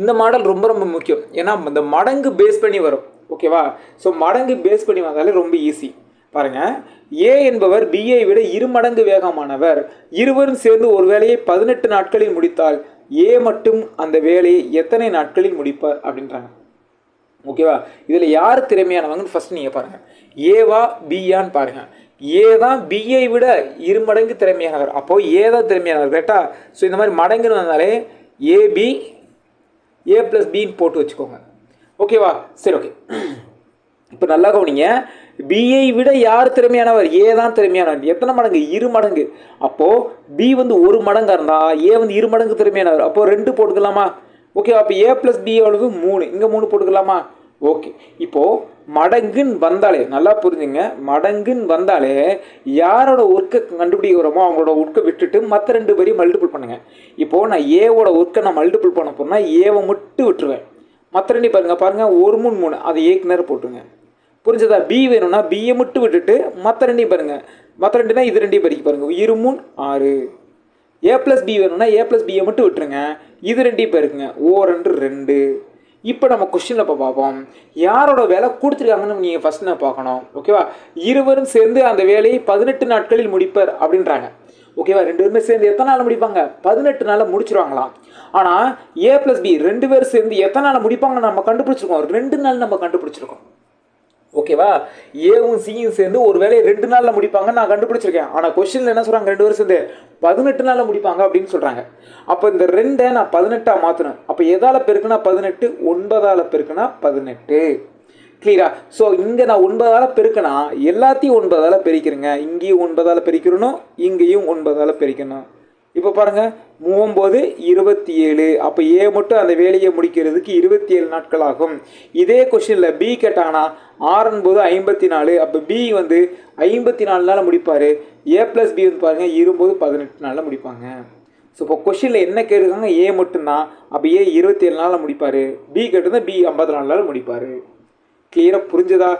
இந்த மாடல் ரொம்ப ரொம்ப முக்கியம். ஏன்னா இந்த மடங்கு பேஸ் பண்ணி வரும். ஓகேவா ஸோ மடங்கு பேஸ் பண்ணி வந்தாலே ரொம்ப ஈஸி பாருங்கள் ஏ என்பவர் பிஏ விட இரு மடங்கு வேகமானவர். இருவரும் சேர்ந்து ஒரு வேலையை பதினெட்டு நாட்களில் முடித்தால் ஏ மட்டும் அந்த வேலையை எத்தனை நாட்களில் முடிப்பார் அப்படின்றாங்க. ஓகேவா இதில் யார் திறமையானவங்கன்னு ஃபஸ்ட் நீங்கள் பாருங்கள் ஏவா பியான்னு பாருங்கள் ஏ தான் பிஐ விட இரு மடங்கு திறமையானவர். அப்போது ஏ தான் திறமையானவர் கரெக்டா ஸோ இந்த மாதிரி மடங்குன்னு வந்தாலே ஏபி ஏ ப்ளஸ் பின்னு போட்டு வச்சுக்கோங்க. ஓகேவா சரி ஓகே இப்போ நல்லா கவனிங்க. பிஐ விட யார் திறமையானவர்? ஏ தான் திறமையானவர். எத்தனை மடங்கு? இரு மடங்கு. அப்போது பி வந்து ஒரு மடங்காக இருந்தால் ஏ வந்து இரு மடங்கு திறமையானவர். அப்போது ரெண்டு போட்டுக்கலாமா? ஓகே அப்போ ஏ ப்ளஸ் பி எவ்வளவு மூணு. இங்கே மூணு போட்டுக்கலாமா? ஓகே இப்போது மடங்குன்னு வந்தாலே நல்லா புரிஞ்சுங்க. மடங்குன்னு வந்தாலே யாரோட ஒர்க்கை கண்டுபிடிக்கிறோமோ அவங்களோட ஒர்க்கை விட்டுட்டு மற்ற ரெண்டு பேரையும் மல்டிபிள் பண்ணுங்கள் இப்போது நான் ஏவோட ஒர்க்கை நான் மல்டிபிள் பண்ண போனால் ஏவை மட்டும் விட்டுருவேன். மற்ற ரெண்டு பாருங்க பாருங்கள் ஒரு மூணு மூணு. அதை ஏக்கு நேரம் போட்டுருங்க. புரிஞ்சதா? பி வேணும்னா பியை மட்டும் விட்டுட்டு மற்ற ரெண்டையும் பாருங்கள் மற்ற ரெண்டுனா இது ரெண்டையும் படிக்க பாருங்கள் இரு மூணு ஆறு. ஏ ப்ளஸ் பி வேணும்னா ஏ ப்ளஸ் பியை மட்டும் விட்டுருங்க. இது ரெண்டையும் பாருங்க ஓ ரெண்டு ரெண்டு. இப்போ நம்ம கொஸ்டினில் இப்போ பார்ப்போம். யாரோட வேலை கொடுத்துருக்காங்கன்னு நீங்கள் ஃபஸ்ட் நான் பார்க்கணும். ஓகேவா இருவரும் சேர்ந்து அந்த வேலையை பதினெட்டு நாட்களில் முடிப்பர் அப்படின்றாங்க. ஓகேவா ரெண்டு பேருமே சேர்ந்து எத்தனை நாள் முடிப்பாங்க? பதினெட்டு நாளில் முடிச்சிருவாங்களாம். ஆனால் ஏ ப்ளஸ் பி ரெண்டு பேர் சேர்ந்து எத்தனை நாள் முடிப்பாங்க நம்ம கண்டுபிடிச்சிருக்கோம். ரெண்டு நாள் நம்ம கண்டுபிடிச்சிருக்கோம். ஓகேவா? ஏவும் சியும் சேர்ந்து ஒரு வேலையை ரெண்டு நாளில் முடிப்பாங்கன்னு நான் கண்டுபிடிச்சிருக்கேன். ஆனால் கொஸ்டினில் என்ன சொல்கிறாங்க ரெண்டு பேரும் சேர்ந்து பதினெட்டு நாளில் முடிப்பாங்க அப்படின்னு சொல்கிறாங்க அப்போ இந்த ரெண்டை நான் பதினெட்டாக மாற்றணும் அப்போ எதால் பெருக்குனா பதினெட்டு ஒன்பதால் பெருக்குனா பதினெட்டு. கிளியரா ஸோ இங்கே நான் ஒன்பதால் பெருக்கினா எல்லாத்தையும் ஒன்பதால் பெருக்கிறேங்க இங்கேயும் ஒன்பதால் பெருக்கிறணும் இங்கேயும் ஒன்பதால் பெருக்கணும். இப்போ பாருங்கள் மூவம்போது இருபத்தி ஏழு அப்போ ஏ மட்டும் அந்த வேலையை முடிக்கிறதுக்கு இருபத்தி ஏழு நாட்கள் ஆகும் இதே கொஷினில் பி கேட்டாங்கன்னா ஆறுன்போது ஐம்பத்தி நாலு அப்போ பி வந்து ஐம்பத்தி நாலு நாளில் முடிப்பார். ஏ ப்ளஸ் பி வந்து பாருங்கள் இரும்போது பதினெட்டு நாளில் முடிப்பாங்க. ஸோ இப்போ கொஷினில் என்ன கேட்டிருக்காங்க? ஏ மட்டும்தான். அப்போ ஏ இருபத்தி ஏழு நாளில் முடிப்பார். பி கேட்டிருந்தால் பி ஐம்பத்தி நாலு நாளில் முடிப்பார் கிளியராக புரிஞ்சதா?